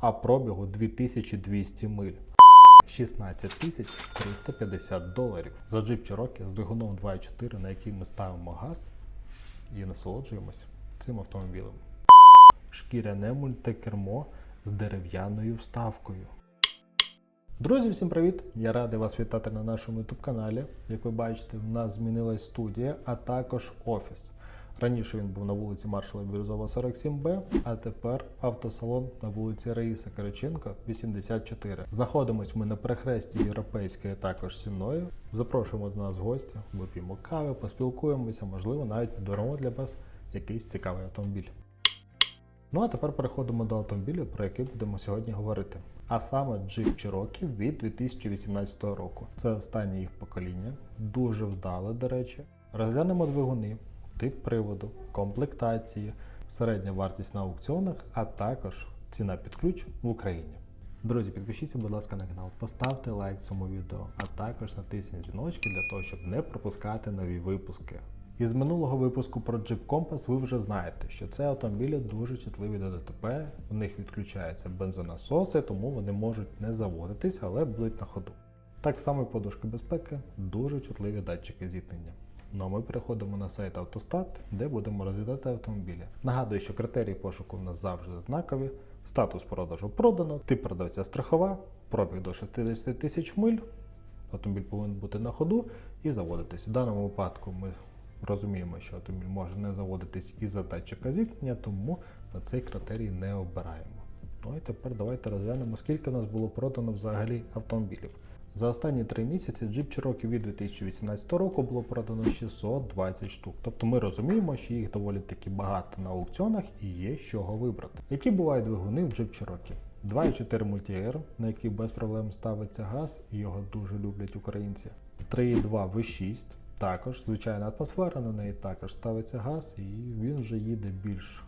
а пробігу 2200 миль. 16 тисяч 350 доларів за джип Cherokee з двигуном 2.4, на який ми ставимо газ і насолоджуємось цим автомобілем. Шкіряне мультикермо з дерев'яною вставкою. Друзі, всім привіт! Я радий вас вітати на нашому youtube каналі. Як ви бачите, в нас змінилась студія, а також офіс. Раніше він був на вулиці Маршала Бірюзова 47Б, а тепер автосалон на вулиці Раїса Кириченко, 84. Знаходимось ми на перехресті Європейської, також Сінної. Запрошуємо до нас в гості, вип'ємо кави, поспілкуємося, можливо, навіть підберемо для вас якийсь цікавий автомобіль. Ну а тепер переходимо до автомобіля, про який будемо сьогодні говорити. А саме Jeep Cherokee від 2018 року. Це останнє їх покоління, дуже вдале, до речі. Розглянемо двигуни, тип приводу, комплектації, середня вартість на аукціонах, а також ціна під ключ в Україні. Друзі, підпишіться, будь ласка, на канал, поставте лайк цьому відео, а також натисніть дзвіночки для того, щоб не пропускати нові випуски. Із минулого випуску про Jeep Compass ви вже знаєте, що це автомобілі дуже чутливі до ДТП, в них відключаються бензонасоси, тому вони можуть не заводитись, але будуть на ходу. Так само і подушки безпеки, дуже чутливі датчики зіткнення. Ну а ми переходимо на сайт Автостат, де будемо розглядати автомобілі. Нагадую, що критерії пошуку в нас завжди однакові. Статус продажу продано, тип продавця страхова, пробіг до 60 тисяч миль. Автомобіль повинен бути на ходу і заводитись. В даному випадку ми розуміємо, що автомобіль може не заводитись із-за датчика зіткнення, тому на цей критерій не обираємо. Ну і тепер давайте розглянемо, скільки в нас було продано взагалі автомобілів. За останні три місяці Jeep Cherokee від 2018 року було продано 620 штук. Тобто ми розуміємо, що їх доволі таки багато на аукціонах і є з чого вибрати. Які бувають двигуни в Jeep Cherokee? 2.4 Multi-Air, на який без проблем ставиться газ, і його дуже люблять українці. 3.2 V6, також звичайна атмосфера, на неї також ставиться газ, і він вже їде більш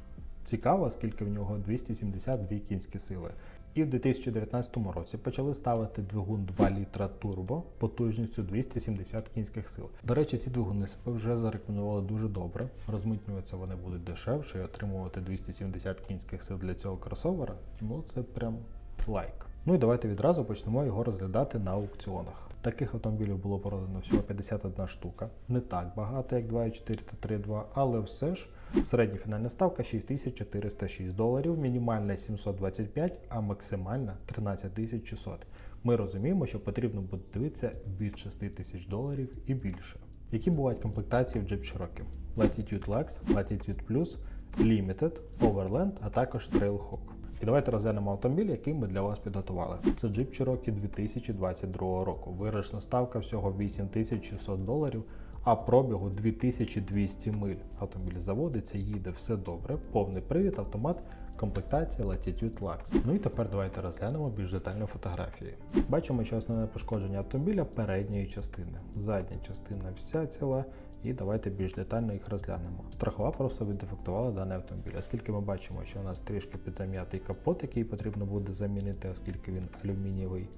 цікаво, оскільки в нього 272 кінські сили. І в 2019 році почали ставити двигун 2 літра турбо потужністю 270 кінських сил. До речі, ці двигуни себе вже зарекомендували дуже добре. Розмитнюватися вони будуть дешевше і отримувати 270 кінських сил для цього кросовера. Ну це прям лайк. Ну і давайте відразу почнемо його розглядати на аукціонах. Таких автомобілів було продано всього 51 штука. Не так багато, як 2.4 та 3.2, але все ж середня фінальна ставка 6406 доларів, мінімальна 725, а максимальна 13600. Ми розуміємо, що потрібно буде дивитися від 6 тисяч доларів і більше. Які бувають комплектації в Jeep Cherokee? Latitude Lux, Latitude Plus, Limited, Overland, а також Trailhawk. І давайте розглянемо автомобіль, який ми для вас підготували. Це Jeep Cherokee 2022 року. Виручна ставка всього 8600 доларів, а пробігу 2200 миль. Автомобіль заводиться, їде все добре, повний привід, автомат, комплектація Latitude Lux. Ну і тепер давайте розглянемо більш детально фотографії. Бачимо, що основне пошкодження автомобіля передньої частини. Задня частина вся ціла. І давайте більш детально їх розглянемо. Страхова просто віддефектувала даний автомобіль, оскільки ми бачимо, що у нас трішки підзам'ятий капот, який потрібно буде замінити, оскільки він алюмінієвий.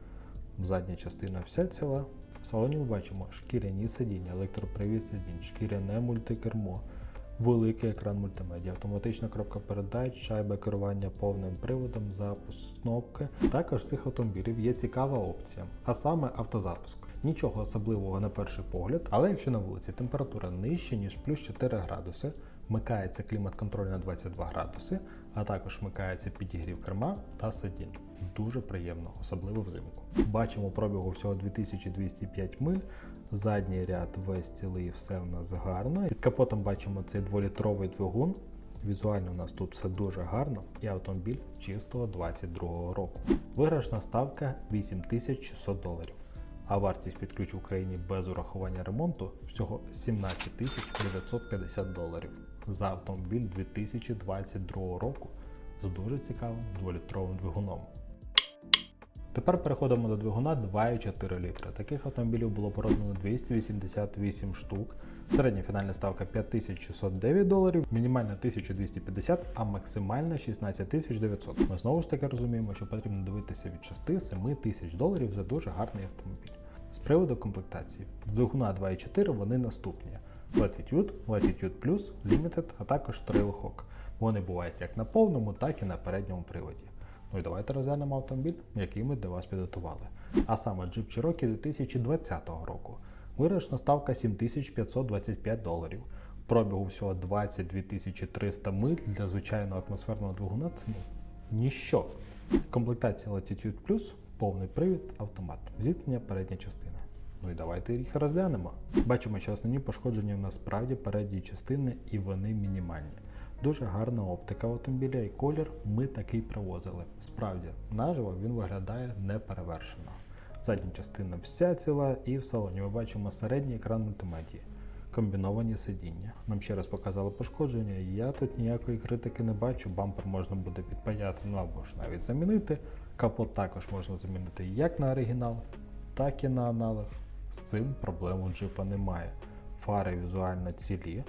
Задня частина вся ціла. В салоні ми бачимо шкіряні сидіння, електропривід сидінь, шкіряне мультикермо, великий екран мультимедіа, автоматична коробка передач, шайба керування повним приводом, запуск кнопки. Також з цих автомобілів є цікава опція, а саме автозапуск. Нічого особливого на перший погляд, але якщо на вулиці температура нижча, ніж плюс 4 градуси, вмикається клімат-контроль на 22 градуси, а також вмикається підігрів керма та сидінь. Дуже приємно, особливо взимку. Бачимо пробігу всього 2205 миль. Задній ряд весь цілий, все в нас гарно. Під капотом бачимо цей дволітровий двигун. Візуально у нас тут все дуже гарно, і автомобіль чистого 22 року. Виграшна ставка 8600 доларів. А вартість під ключ в Україні без урахування ремонту всього 17 950 доларів за автомобіль 2022 року з дуже цікавим 2-літровим двигуном. Тепер переходимо до двигуна 2,4 літра. Таких автомобілів було продано 288 штук. Середня фінальна ставка 5609 доларів, мінімальна 1250, а максимальна 16900. Ми знову ж таки розуміємо, що потрібно дивитися від 6-7 тисяч доларів за дуже гарний автомобіль. З приводу комплектації, двигуна 2.4 вони наступні: Latitude, Latitude Plus, Limited, а також Trailhawk. Вони бувають як на повному, так і на передньому приводі. Ну і давайте розглянемо автомобіль, який ми для вас підготували. А саме Jeep Cherokee 2020 року. Вирішна ставка 7525 доларів. Пробігу всього 22 300 миль для звичайного атмосферного двигуна це ну, ніщо. Комплектація Latitude Plus, повний привід, автомат, зіткнення передня частина. Ну і давайте їх розглянемо. Бачимо, що основні пошкодження в нас справді передньої частини і вони мінімальні. Дуже гарна оптика автомобіля і колір ми такий привозили. Справді, наживо він виглядає неперевершено. Задня частина вся ціла, і в салоні ми бачимо середній екран мультимедії, комбіновані сидіння. Нам ще раз показали пошкодження, і я тут ніякої критики не бачу. Бампер можна буде підпаяти, ну або ж навіть замінити. Капот також можна замінити як на оригінал, так і на аналог. З цим проблем у джипа немає. Фари візуально цілі.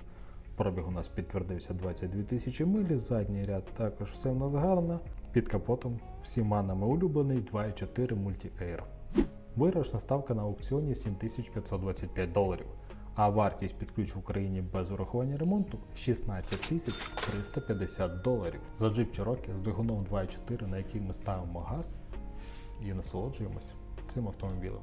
Пробіг у нас підтвердився 22 тисячі милі, задній ряд також все в нас гарно. Під капотом всіма нами улюблений 2.4 Multi-Air. Виграшна ставка на аукціоні 7525 доларів, а вартість під ключ в Україні без урахування ремонту 16 тисяч 350 доларів. За Jeep Cherokee з двигуном 2.4, на який ми ставимо газ і насолоджуємось цим автомобілем.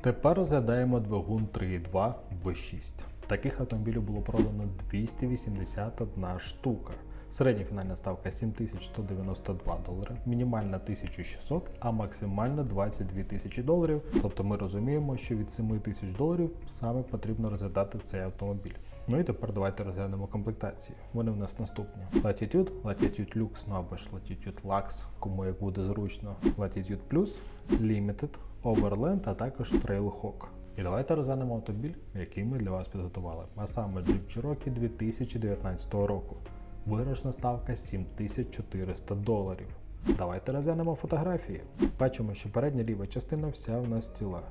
Тепер розглядаємо двигун 3.2 V6. Таких автомобілів було продано 281 штука. Середня фінальна ставка 7192 долари, мінімальна 1600, а максимальна 22 тисячі доларів. Тобто ми розуміємо, що від 7 тисяч доларів саме потрібно розглядати цей автомобіль. Ну і тепер давайте розглянемо комплектації. Вони в нас наступні: Latitude, Latitude Lux, ну або ж Latitude Lux, кому як буде зручно, Latitude Plus, Limited, Overland, а також Trailhawk. І давайте розглянемо автомобіль, який ми для вас підготували. А саме Jeep Cherokee 2019 року. Виграшна ставка 7400 доларів. Давайте розглянемо фотографії. Бачимо, що передня ліва частина вся в нас ціла.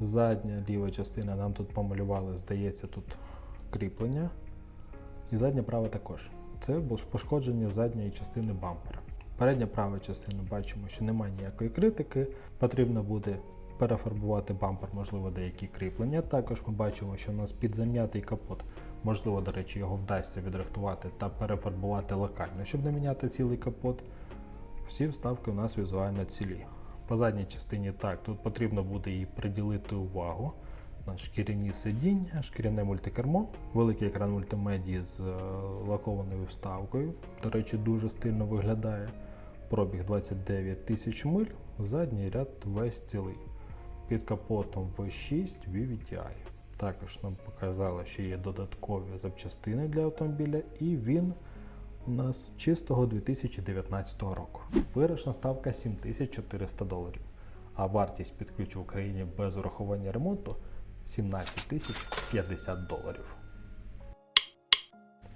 Задня ліва частина нам тут помалювали, здається, тут кріплення. І задня права також. Це пошкодження задньої частини бампера. Передня права частина бачимо, що немає ніякої критики. Потрібно буде перефарбувати бампер, можливо, деякі кріплення. Також ми бачимо, що у нас підзам'ятий капот. Можливо, до речі, його вдасться відрихтувати та перефарбувати локально, щоб не міняти цілий капот. Всі вставки у нас візуально цілі. По задній частині так, тут потрібно буде їй приділити увагу на шкіряні сидіння, шкіряне мультикермо, великий екран мультимедії з е, лакованою вставкою. До речі, дуже стильно виглядає. Пробіг 29 тисяч миль, задній ряд весь цілий. Під капотом V6 VVTi. Також нам показали, що є додаткові запчастини для автомобіля, і він у нас чистого 2019 року. Вирішна ставка 7400 доларів, а вартість під в Україні без урахування ремонту 17 50 доларів.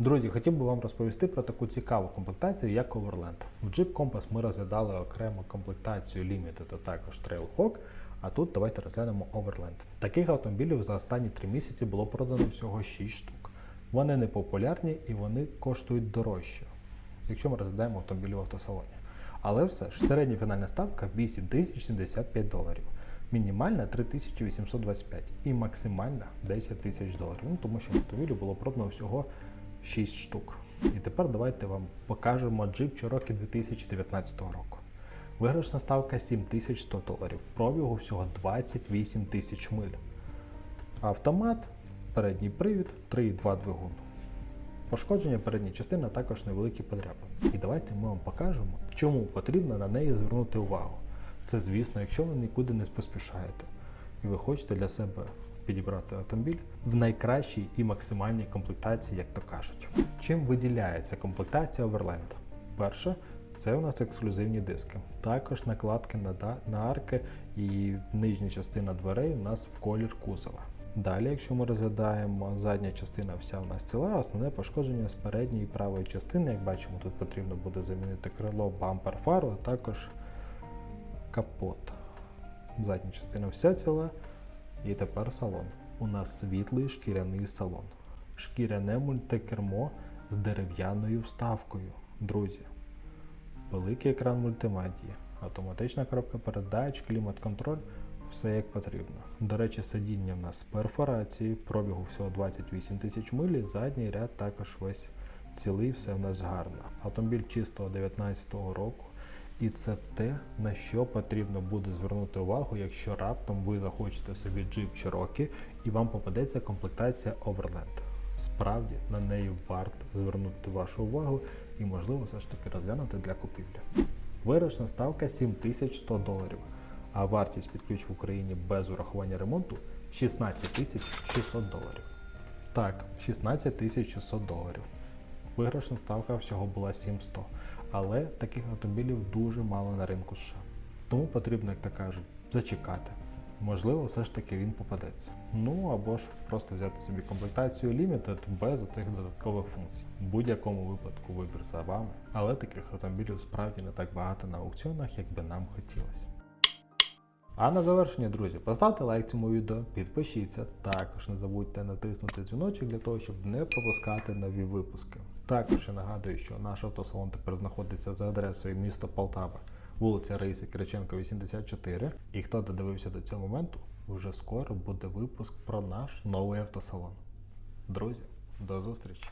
Друзі, хотів би вам розповісти про таку цікаву комплектацію, як Overland. В Jeep Compass ми розглядали окремо комплектацію Limited, а також Trailhawk, а тут давайте розглянемо Overland. Таких автомобілів за останні 3 місяці було продано всього 6 штук. Вони не популярні і вони коштують дорожче, якщо ми розглядаємо автомобілі в автосалоні. Але все ж середня фінальна ставка 8075 доларів. Мінімальна 3825 і максимальна 10 тисяч доларів. Ну, тому що автомобілів було продано всього 6 штук. І тепер давайте вам покажемо Jeep Cherokee 2019 року. Виграшна ставка 7100 доларів. Пробігу всього 28 тисяч миль. Автомат, передній привід, 3,2 двигун. Пошкодження передньої частини також невеликі подряпини. І давайте ми вам покажемо, чому потрібно на неї звернути увагу. Це, звісно, якщо ви нікуди не поспішаєте і ви хочете для себе підібрати автомобіль в найкращій і максимальній комплектації, як то кажуть. Чим виділяється комплектація Overland? Перше, це у нас ексклюзивні диски. Також накладки на, на арки і нижня частина дверей у нас в колір кузова. Далі, якщо ми розглядаємо задня частина, вся у нас ціла, основне пошкодження з передньої правої частини. Як бачимо, тут потрібно буде замінити крило, бампер, фару, а також капот. Задня частина вся ціла. І тепер салон. У нас світлий шкіряний салон. Шкіряне мультикермо з дерев'яною вставкою. Друзі. Великий екран мультимедії, автоматична коробка передач, клімат-контроль, все як потрібно. До речі, сидіння в нас з перфорацією, пробігу всього 28 тисяч милі, задній ряд також весь цілий, все в нас гарно. Автомобіль чистого 19-го року. І це те, на що потрібно буде звернути увагу, якщо раптом ви захочете собі джип Cherokee і вам попадеться комплектація Overland. Справді на неї варто звернути вашу увагу і, можливо, все ж таки розглянути для купівлі. Виручна ставка 7100 доларів, а вартість під ключ в Україні без урахування ремонту 16 600 доларів. Так, 16 600 доларів. Виграшна ставка всього була 700, але таких автомобілів дуже мало на ринку США. Тому потрібно, як то кажуть, зачекати. Можливо, все ж таки він попадеться. Ну або ж просто взяти собі комплектацію Limited без цих додаткових функцій. В будь-якому випадку вибір за вами, але таких автомобілів справді не так багато на аукціонах, як би нам хотілося. А на завершення, друзі, поставте лайк цьому відео, підпишіться. Також не забудьте натиснути дзвіночок для того, щоб не пропускати нові випуски. Також я нагадую, що наш автосалон тепер знаходиться за адресою місто Полтава, вулиця Раїси Кириченко, 84. І хто додивився до цього моменту, вже скоро буде випуск про наш новий автосалон. Друзі, до зустрічі!